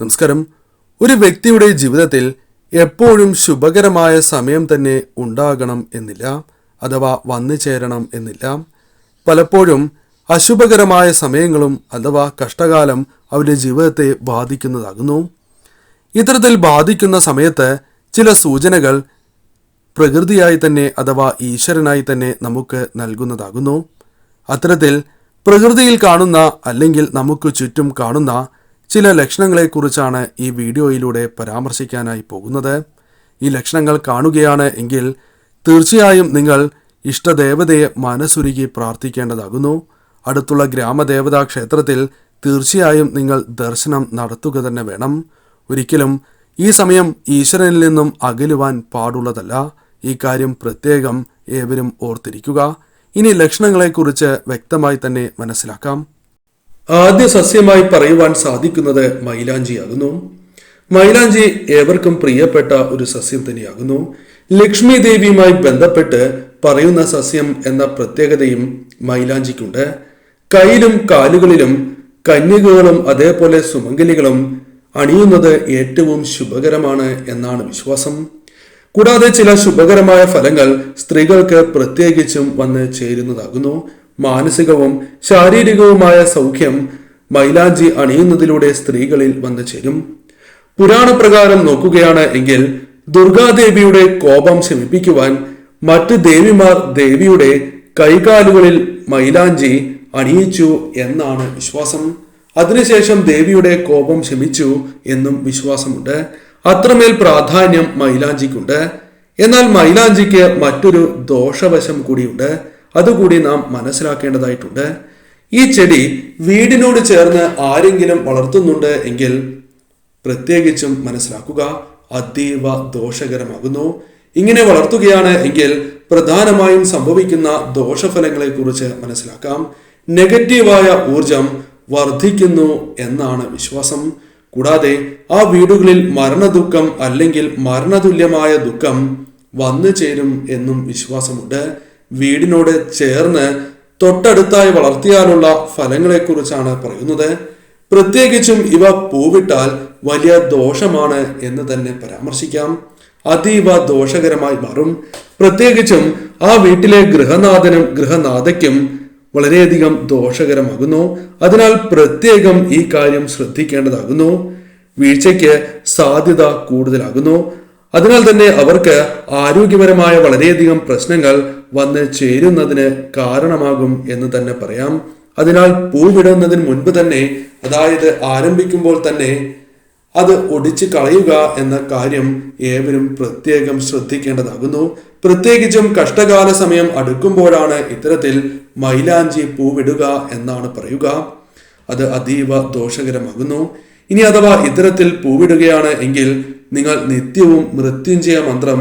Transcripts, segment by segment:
നമസ്കാരം. ഒരു വ്യക്തിയുടെ ജീവിതത്തിൽ എപ്പോഴും ശുഭകരമായ സമയം തന്നെ ഉണ്ടാകണം എന്നില്ല അഥവാ വന്നു ചേരണം എന്നില്ല. പലപ്പോഴും അശുഭകരമായ സമയങ്ങളും അഥവാ കഷ്ടകാലം അവരുടെ ജീവിതത്തെ ബാധിക്കുന്നതാകുന്നു. ഇത്തരത്തിൽ ബാധിക്കുന്ന സമയത്ത് ചില സൂചനകൾ പ്രകൃതിയായി തന്നെ അഥവാ ഈശ്വരനായി തന്നെ നമുക്ക് നൽകുന്നതാകുന്നു. അത്തരത്തിൽ പ്രകൃതിയിൽ കാണുന്ന അല്ലെങ്കിൽ നമുക്ക് ചുറ്റും കാണുന്ന ചില ലക്ഷണങ്ങളെക്കുറിച്ചാണ് ഈ വീഡിയോയിലൂടെ പരാമർശിക്കാനായി പോകുന്നത്. ഈ ലക്ഷണങ്ങൾ കാണുകയാണ് എങ്കിൽ തീർച്ചയായും നിങ്ങൾ ഇഷ്ടദേവതയെ മനസ്സുരുകി പ്രാർത്ഥിക്കേണ്ടതാകുന്നു. അടുത്തുള്ള ഗ്രാമദേവതാ ക്ഷേത്രത്തിൽ തീർച്ചയായും നിങ്ങൾ ദർശനം നടത്തുക തന്നെ വേണം. ഒരിക്കലും ഈ സമയം ഈശ്വരനിൽ നിന്നും അകലുവാൻ പാടുള്ളതല്ല. ഈ കാര്യം പ്രത്യേകം ഏവരും ഓർത്തിരിക്കുക. ഇനി ലക്ഷണങ്ങളെക്കുറിച്ച് വ്യക്തമായി തന്നെ മനസ്സിലാക്കാം. ആദ്യ സസ്യമായി പറയുവാൻ സാധിക്കുന്നത് മൈലാഞ്ചിയാകുന്നു. മൈലാഞ്ചി ഏവർക്കും പ്രിയപ്പെട്ട ഒരു സസ്യം തന്നെയാകുന്നു. ലക്ഷ്മി ദേവിയുമായി ബന്ധപ്പെട്ട് പറയുന്ന സസ്യം എന്ന പ്രത്യേകതയും മൈലാഞ്ചിക്കുണ്ട്. കയ്യിലും കാലുകളിലും കന്യകകളും അതേപോലെ സുമംഗലികളും അണിയുന്നത് ഏറ്റവും ശുഭകരമാണ് എന്നാണ് വിശ്വാസം. കൂടാതെ ചില ശുഭകരമായ ഫലങ്ങൾ സ്ത്രീകൾക്ക് പ്രത്യേകിച്ചും വന്ന് ചേരുന്നതാകുന്നു. മാനസികവും ശാരീരികവുമായ സൗഖ്യം മൈലാഞ്ചി അണിയുന്നതിലൂടെ സ്ത്രീകളിൽ വന്നു ചേരും. പുരാണപ്രകാരം നോക്കുകയാണ് എങ്കിൽ ദുർഗാദേവിയുടെ കോപം ശമിപ്പിക്കുവാൻ മറ്റ് ദേവിമാർ ദേവിയുടെ കൈകാലുകളിൽ മൈലാഞ്ചി അണിയിച്ചു എന്നാണ് വിശ്വാസം. അതിനുശേഷം ദേവിയുടെ കോപം ശമിച്ചു എന്നും വിശ്വാസമുണ്ട്. അത്രമേൽ പ്രാധാന്യം മൈലാഞ്ചിക്കുണ്ട്. എന്നാൽ മൈലാഞ്ചിക്ക് മറ്റൊരു ദോഷവശം കൂടിയുണ്ട്. അതുകൂടി നാം മനസ്സിലാക്കേണ്ടതായിട്ടുണ്ട്. ഈ ചെടി വീടിനോട് ചേർന്ന് ആരെങ്കിലും വളർത്തുന്നുണ്ട് എങ്കിൽ പ്രത്യേകിച്ചും മനസ്സിലാക്കുക അതീവ ദോഷകരമാകുന്നു. ഇങ്ങനെ വളർത്തുകയാണ് എങ്കിൽ പ്രധാനമായും സംഭവിക്കുന്ന ദോഷഫലങ്ങളെ കുറിച്ച് മനസ്സിലാക്കാം. നെഗറ്റീവായ ഊർജം വർദ്ധിക്കുന്നു എന്നാണ് വിശ്വാസം. കൂടാതെ ആ വീടുകളിൽ മരണദുഃഖം അല്ലെങ്കിൽ മരണതുല്യമായ ദുഃഖം വന്നു ചേരും എന്നും വിശ്വാസമുണ്ട്. വീടിനോട് ചേർന്ന് തൊട്ടടുത്തായി വളർത്തിയാലുള്ള ഫലങ്ങളെക്കുറിച്ചാണ് പറയുന്നത്. പ്രത്യേകിച്ചും ഇവ പൂവിട്ടാൽ വലിയ ദോഷമാണ് എന്ന് തന്നെ പരാമർശിക്കാം. അതീവ ദോഷകരമായി മാറും. പ്രത്യേകിച്ചും ആ വീട്ടിലെ ഗൃഹനാഥനും ഗൃഹനാഥയ്ക്കും വളരെയധികം ദോഷകരമാകുന്നു. അതിനാൽ പ്രത്യേകം ഈ കാര്യം ശ്രദ്ധിക്കേണ്ടതാകുന്നു. വീഴ്ചയ്ക്ക് സാധ്യത കൂടുതലാകുന്നു. അതിനാൽ തന്നെ അവർക്ക് ആരോഗ്യപരമായ വളരെയധികം പ്രശ്നങ്ങൾ വന്ന് ചേരുന്നതിന് കാരണമാകും എന്ന് തന്നെ പറയാം. അതിനാൽ പൂവിടുന്നതിന് മുൻപ് തന്നെ അതായത് ആരംഭിക്കുമ്പോൾ തന്നെ അത് ഒടിച്ചു കളയുക എന്ന കാര്യം ഏവരും പ്രത്യേകം ശ്രദ്ധിക്കേണ്ടതാകുന്നു. പ്രത്യേകിച്ചും കഷ്ടകാല സമയം അടുക്കുമ്പോഴാണ് ഇത്തരത്തിൽ മൈലാഞ്ചി പൂവിടുക എന്നാണ് പറയുക. അത് അതീവ ദോഷകരമാകുന്നു. ഇനി അഥവാ ഇത്തരത്തിൽ പൂവിടുകയാണ് എങ്കിൽ നിങ്ങൾ നിത്യവും മൃത്യുഞ്ജയ മന്ത്രം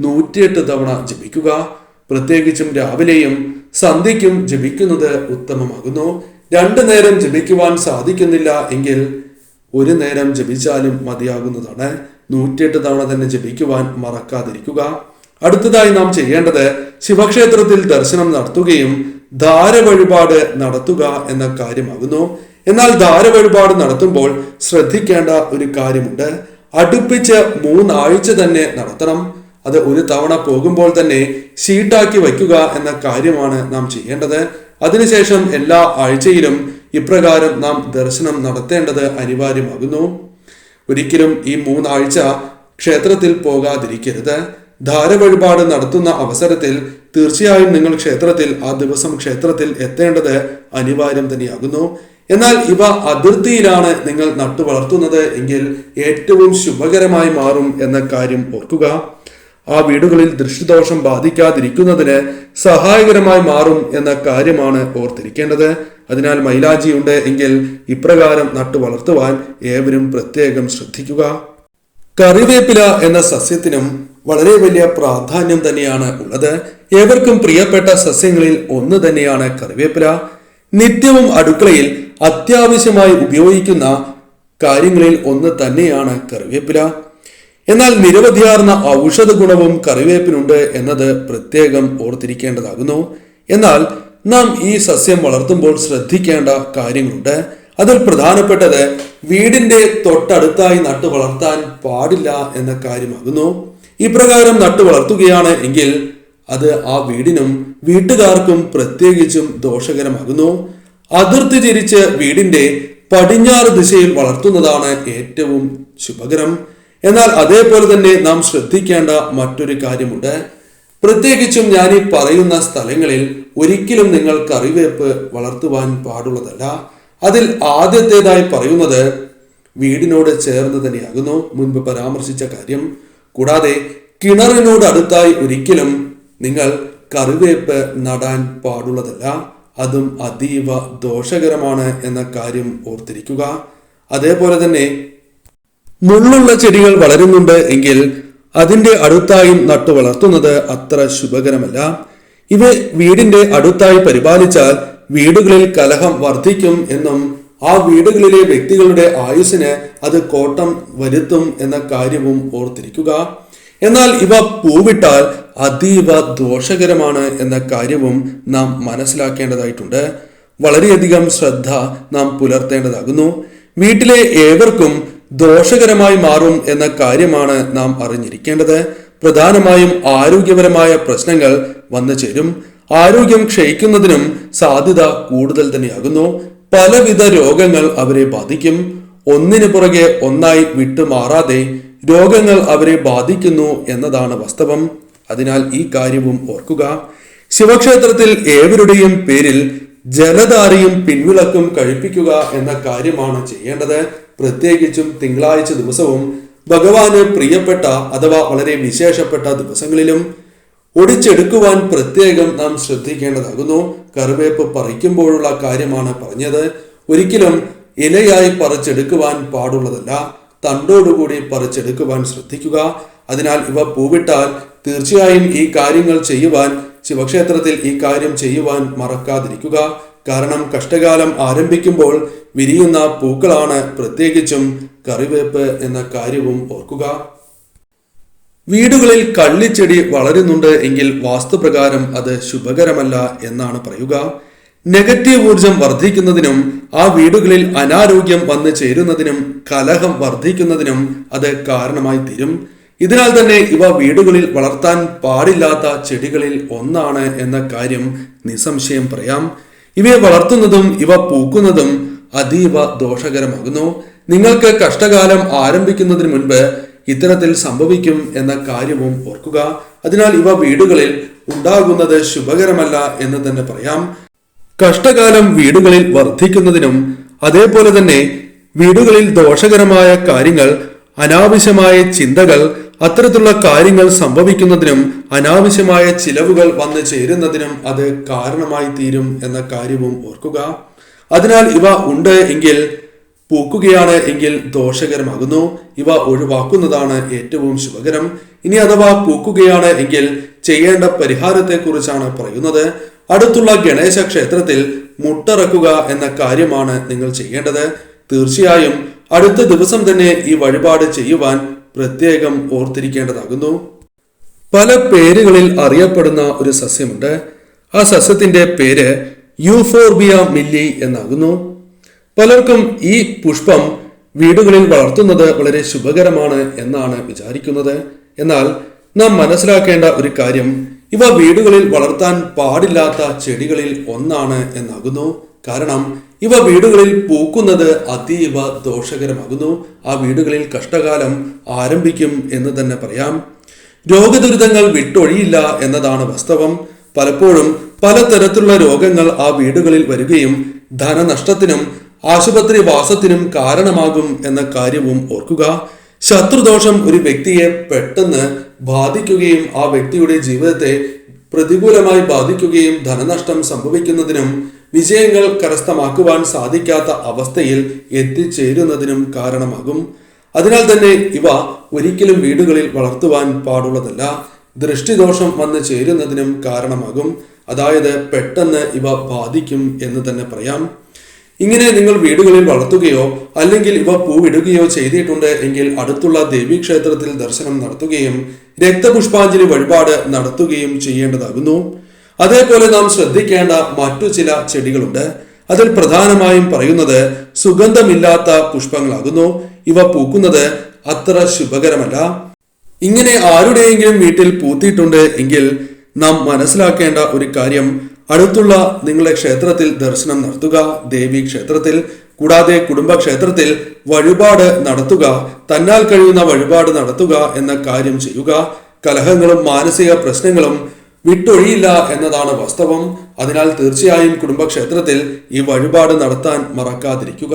നൂറ്റിയെട്ട് തവണ ജപിക്കുക. പ്രത്യേകിച്ചും രാവിലെയും സന്ധ്യയ്ക്കും ജപിക്കുന്നത് ഉത്തമമാകുന്നു. രണ്ടു നേരം ജപിക്കുവാൻ സാധിക്കുന്നില്ല എങ്കിൽ ഒരു നേരം ജപിച്ചാലും മതിയാകുന്നതാണ്. നൂറ്റിയെട്ട് തവണ തന്നെ ജപിക്കുവാൻ മറക്കാതിരിക്കുക. അടുത്തതായി നാം ചെയ്യേണ്ടത് ശിവക്ഷേത്രത്തിൽ ദർശനം നടത്തുകയും ധാര വഴിപാട് നടത്തുക എന്ന കാര്യമാകുന്നു. എന്നാൽ ധാര വഴിപാട് നടത്തുമ്പോൾ ശ്രദ്ധിക്കേണ്ട ഒരു കാര്യമുണ്ട്. അടുപ്പിച്ച് മൂന്നാഴ്ച തന്നെ നടത്തണം. അത് ഒരു തവണ പോകുമ്പോൾ തന്നെ ഷീട്ടാക്കി വയ്ക്കുക എന്ന കാര്യമാണ് നാം ചെയ്യേണ്ടത്. അതിനുശേഷം എല്ലാ ആഴ്ചയിലും ഇപ്രകാരം നാം ദർശനം നടത്തേണ്ടത് അനിവാര്യമാകുന്നു. ഒരിക്കലും ഈ മൂന്നാഴ്ച ക്ഷേത്രത്തിൽ പോകാതിരിക്കരുത്. ധാര വഴിപാട് നടത്തുന്ന അവസരത്തിൽ തീർച്ചയായും നിങ്ങൾ ക്ഷേത്രത്തിൽ ആ ദിവസം ക്ഷേത്രത്തിൽ എത്തേണ്ടത് അനിവാര്യം തന്നെയാകുന്നു. എന്നാൽ ഇവ അതിർത്തിയിലാണ് നിങ്ങൾ നട്ടു വളർത്തുന്നത് എങ്കിൽ ഏറ്റവും ശുഭകരമായി മാറും എന്ന കാര്യം ഓർക്കുക. ആ വീടുകളിൽ ദൃഷ്ടിദോഷം ബാധിക്കാതിരിക്കുന്നതിന് സഹായകരമായി മാറും എന്ന കാര്യമാണ് ഓർത്തിരിക്കേണ്ടത്. അതിനാൽ മൈലാജി ഉണ്ട് എങ്കിൽ ഇപ്രകാരം നട്ടു വളർത്തുവാൻ ഏവരും പ്രത്യേകം ശ്രദ്ധിക്കുക. കറിവേപ്പില എന്ന സസ്യത്തിനും വളരെ വലിയ പ്രാധാന്യം തന്നെയാണ് ഉള്ളത്. ഏവർക്കും പ്രിയപ്പെട്ട സസ്യങ്ങളിൽ ഒന്ന് തന്നെയാണ് കറിവേപ്പില. നിത്യവും അടുക്കളയിൽ അത്യാവശ്യമായി ഉപയോഗിക്കുന്ന കാര്യങ്ങളിൽ ഒന്ന് തന്നെയാണ് കറിവേപ്പില. എന്നാൽ നിരവധിയാർന്ന ഔഷധ ഗുണവും കറിവേപ്പിനുണ്ട് എന്നത് പ്രത്യേകം ഓർത്തിരിക്കേണ്ടതാകുന്നു. എന്നാൽ നാം ഈ സസ്യം വളർത്തുമ്പോൾ ശ്രദ്ധിക്കേണ്ട കാര്യങ്ങളുണ്ട്. അതിൽ പ്രധാനപ്പെട്ടത് വീടിന്റെ തൊട്ടടുത്തായി നട്ടു വളർത്താൻ പാടില്ല എന്ന കാര്യമാകുന്നു. ഇപ്രകാരം നട്ടു വളർത്തുകയാണ് എങ്കിൽ അത് ആ വീടിനും വീട്ടുകാർക്കും പ്രത്യേകിച്ചും ദോഷകരമാകുന്നു. അതിർത്തി തിരിച്ച് വീടിന്റെ പടിഞ്ഞാറ് ദിശയിൽ വളർത്തുന്നതാണ് ഏറ്റവും ശുഭകരം. എന്നാൽ അതേപോലെ തന്നെ നാം ശ്രദ്ധിക്കേണ്ട മറ്റൊരു കാര്യമുണ്ട്. പ്രത്യേകിച്ചും ഞാൻ ഈ പറയുന്ന സ്ഥലങ്ങളിൽ ഒരിക്കലും നിങ്ങൾ കറിവേപ്പ് വളർത്തുവാൻ പാടുള്ളതല്ല. അതിൽ ആദ്യത്തേതായി പറയുന്നത് വീടിനോട് ചേർന്ന് തന്നെയാകുന്നു മുൻപ് പരാമർശിച്ച കാര്യം. കൂടാതെ കിണറിനോട് അടുത്തായി ഒരിക്കലും നിങ്ങൾ കറിവേപ്പ് നടാൻ പാടുള്ളതല്ല. അതും അതീവ ദോഷകരമാണ് എന്ന കാര്യം ഓർത്തിരിക്കുക. അതേപോലെ തന്നെ മുള്ളുള്ള ചെടികൾ വളരുന്നുണ്ട് എങ്കിൽ അതിന്റെ അടുത്തായി നട്ടു വളർത്തുന്നത് അത്ര ശുഭകരമല്ല. ഇവ വീടിന്റെ അടുത്തായി പരിപാലിച്ചാൽ വീടുകളിൽ കലഹം വർദ്ധിക്കും എന്നും ആ വീടുകളിലെ വ്യക്തികളുടെ ആയുസ്സിന് അത് കോട്ടം വരുത്തും എന്ന കാര്യവും ഓർത്തിരിക്കുക. എന്നാൽ ഇവ പൂവിട്ടാൽ അതീവ ദോഷകരമാണ് എന്ന കാര്യവും നാം മനസ്സിലാക്കേണ്ടതായിട്ടുണ്ട്. വളരെയധികം ശ്രദ്ധ നാം പുലർത്തേണ്ടതാകുന്നു. വീട്ടിലെ ഏവർക്കും ദോഷകരമായി മാറും എന്ന കാര്യമാണ് നാം അറിഞ്ഞിരിക്കേണ്ടത്. പ്രധാനമായും ആരോഗ്യപരമായ പ്രശ്നങ്ങൾ വന്നു ചേരും. ആരോഗ്യം ക്ഷയിക്കുന്നതിനും സാധ്യത കൂടുതൽ തന്നെയാകുന്നു. പലവിധ രോഗങ്ങൾ അവരെ ബാധിക്കും. ഒന്നിനു പുറകെ ഒന്നായി വിട്ടുമാറാതെ രോഗങ്ങൾ അവരെ ബാധിക്കുന്നു എന്നതാണ് വാസ്തവം. അതിനാൽ ഈ കാര്യവും ഓർക്കുക. ശിവക്ഷേത്രത്തിൽ ഏവരുടെയും പേരിൽ ജലധാരയും പിൻവിളക്കും കഴിപ്പിക്കുക എന്ന കാര്യമാണ് ചെയ്യേണ്ടത്. പ്രത്യേകിച്ചും തിങ്കളാഴ്ച ദിവസവും ഭഗവാന് പ്രിയപ്പെട്ട അഥവാ വളരെ വിശേഷപ്പെട്ട ദിവസങ്ങളിലും ഒടിച്ചെടുക്കുവാൻ പ്രത്യേകം നാം ശ്രദ്ധിക്കേണ്ടതാകുന്നു. കറിവേപ്പ് പറിക്കുമ്പോഴുള്ള കാര്യമാണ് പറഞ്ഞത്. ഒരിക്കലും ഇലയായി പറിച്ചെടുക്കുവാൻ പാടുള്ളതല്ല. തണ്ടോടുകൂടി പറിച്ചെടുക്കുവാൻ ശ്രദ്ധിക്കുക. അതിനാൽ ഇവ പൂവിട്ടാൽ തീർച്ചയായും ഈ കാര്യങ്ങൾ ചെയ്യുവാൻ ശിവക്ഷേത്രത്തിൽ ഈ കാര്യം ചെയ്യുവാൻ മറക്കാതിരിക്കുക. കാരണം കഷ്ടകാലം ആരംഭിക്കുമ്പോൾ വിരിയുന്ന പൂക്കളാണ് പ്രത്യേകിച്ചും കറിവേപ്പ് എന്ന കാര്യവും ഓർക്കുക. വീടുകളിൽ കള്ളിച്ചെടി വളരുന്നുണ്ട് എങ്കിൽ വാസ്തുപ്രകാരം അത് ശുഭകരമല്ല എന്നാണ് പറയുക. നെഗറ്റീവ് ഊർജം വർദ്ധിക്കുന്നതിനും ആ വീടുകളിൽ അനാരോഗ്യം വന്നു ചേരുന്നതിനും കലഹം വർദ്ധിക്കുന്നതിനും അത് കാരണമായി തീരും. ഇതിനാൽ തന്നെ ഇവ വീടുകളിൽ വളർത്താൻ പാടില്ലാത്ത ചെടികളിൽ ഒന്നാണ് എന്ന കാര്യം നിസ്സംശയം പറയാം. ഇവയെ വളർത്തുന്നതും ഇവ പൂക്കുന്നതും അതീവ ദോഷകരമാകുന്നു. നിങ്ങൾക്ക് കഷ്ടകാലം ആരംഭിക്കുന്നതിന് മുൻപ് ഇത്തരത്തിൽ സംഭവിക്കും എന്ന കാര്യവും ഓർക്കുക. അതിനാൽ ഇവ വീടുകളിൽ ഉണ്ടാകുന്നത് ശുഭകരമല്ല എന്ന് തന്നെ പറയാം. കഷ്ടകാലം വീടുകളിൽ വർദ്ധിക്കുന്നതിനും അതേപോലെ തന്നെ വീടുകളിൽ ദോഷകരമായ കാര്യങ്ങൾ അനാവശ്യമായ ചിന്തകൾ അത്തരത്തിലുള്ള കാര്യങ്ങൾ സംഭവിക്കുന്നതിനും അനാവശ്യമായ ചിലവുകൾ വന്നു ചേരുന്നതിനും അത് കാരണമായി തീരും എന്ന കാര്യവും ഓർക്കുക. അതിനാൽ ഇവ ഉണ്ട് എങ്കിൽ പൂക്കുകയാണ് എങ്കിൽ ദോഷകരമാകുന്നു. ഇവ ഒഴിവാക്കുന്നതാണ് ഏറ്റവും ശുഭകരം. ഇനി അഥവാ പൂക്കുകയാണ് എങ്കിൽ ചെയ്യേണ്ട പരിഹാരത്തെക്കുറിച്ചാണ് പറയുന്നത്. അടുത്തുള്ള ഗണേശ ക്ഷേത്രത്തിൽ മുട്ടറക്കുക എന്ന കാര്യമാണ് നിങ്ങൾ ചെയ്യേണ്ടത്. തീർച്ചയായും അടുത്ത ദിവസം തന്നെ ഈ വഴിപാട് ചെയ്യുവാൻ പ്രത്യേകം ഓർത്തിരിക്കേണ്ടതാകുന്നു. പല പേരുകളിൽ അറിയപ്പെടുന്ന ഒരു സസ്യമുണ്ട്. ആ സസ്യത്തിന്റെ പേര് യൂഫോർബിയ മില്ലി എന്നാകുന്നു. പലർക്കും ഈ പുഷ്പം വീടുകളിൽ വളർത്തുന്നത് വളരെ ശുഭകരമാണ് എന്നാണ് വിചാരിക്കുന്നത്. എന്നാൽ നാം മനസ്സിലാക്കേണ്ട ഒരു കാര്യം ഇവ വീടുകളിൽ വളർത്താൻ പാടില്ലാത്ത ചെടികളിൽ ഒന്നാണ് എന്നാകുന്നു. കാരണം ഇവ വീടുകളിൽ പൂക്കുന്നത് അതീവ ദോഷകരമാകുന്നു. ആ വീടുകളിൽ കഷ്ടകാലം ആരംഭിക്കും എന്ന് തന്നെ പറയാം. രോഗദുരിതങ്ങൾ വിട്ടൊഴിയില്ല എന്നതാണ് വാസ്തവം. പലപ്പോഴും പലതരത്തിലുള്ള രോഗങ്ങൾ ആ വീടുകളിൽ വരികയും ധനനഷ്ടത്തിനും ആശുപത്രി വാസത്തിനും കാരണമാകും എന്ന കാര്യവും ഓർക്കുക. ശത്രുദോഷം ഒരു വ്യക്തിയെ പെട്ടെന്ന് ബാധിക്കുകയും ആ വ്യക്തിയുടെ ജീവിതത്തെ പ്രതികൂലമായി ബാധിക്കുകയും ധനനഷ്ടം സംഭവിക്കുന്നതിനും വിജയങ്ങൾ കരസ്ഥമാക്കുവാൻ സാധിക്കാത്ത അവസ്ഥയിൽ എത്തിച്ചേരുന്നതിനും കാരണമാകും. അതിനാൽ തന്നെ ഇവ ഒരിക്കലും വീടുകളിൽ വളർത്തുവാൻ പാടുള്ളതല്ല. ദൃഷ്ടിദോഷം വന്ന് ചേരുന്നതിനും കാരണമാകും. അതായത് പെട്ടെന്ന് ഇവ ബാധിക്കും എന്ന് തന്നെ പറയാം. ഇങ്ങനെ നിങ്ങൾ വീടുകളിൽ വളർത്തുകയോ അല്ലെങ്കിൽ ഇവ പൂവിടുകയോ ചെയ്തിട്ടുണ്ട് എങ്കിൽ അടുത്തുള്ള ദേവീക്ഷേത്രത്തിൽ ദർശനം നടത്തുകയും രക്തപുഷ്പാഞ്ജലി വഴിപാട് നടത്തുകയും ചെയ്യേണ്ടതാകുന്നു. അതേപോലെ നാം ശ്രദ്ധിക്കേണ്ട മറ്റു ചില ചെടികളുണ്ട്. അതിൽ പ്രധാനമായും പറയുന്നത് സുഗന്ധമില്ലാത്ത പുഷ്പങ്ങളാകുന്നു. ഇവ പൂക്കുന്നത് അത്ര ശുഭകരമല്ല. ഇങ്ങനെ ആരുടെയെങ്കിലും വീട്ടിൽ പൂത്തിയിട്ടുണ്ട് എങ്കിൽ നാം മനസ്സിലാക്കേണ്ട ഒരു കാര്യം അടുത്തുള്ള നിങ്ങളുടെ ക്ഷേത്രത്തിൽ ദർശനം നടത്തുക ദേവി ക്ഷേത്രത്തിൽ കൂടാതെ കുടുംബക്ഷേത്രത്തിൽ വഴിപാട് നടത്തുക തന്നാൽ കഴിയുന്ന വഴിപാട് നടത്തുക എന്ന കാര്യം ചെയ്യുക. കലഹങ്ങളും മാനസിക പ്രശ്നങ്ങളും വിട്ടൊഴിയില്ല എന്നതാണ് വാസ്തവം. അതിനാൽ തീർച്ചയായും കുടുംബക്ഷേത്രത്തിൽ ഈ വഴിപാട് നടത്താൻ മറക്കാതിരിക്കുക.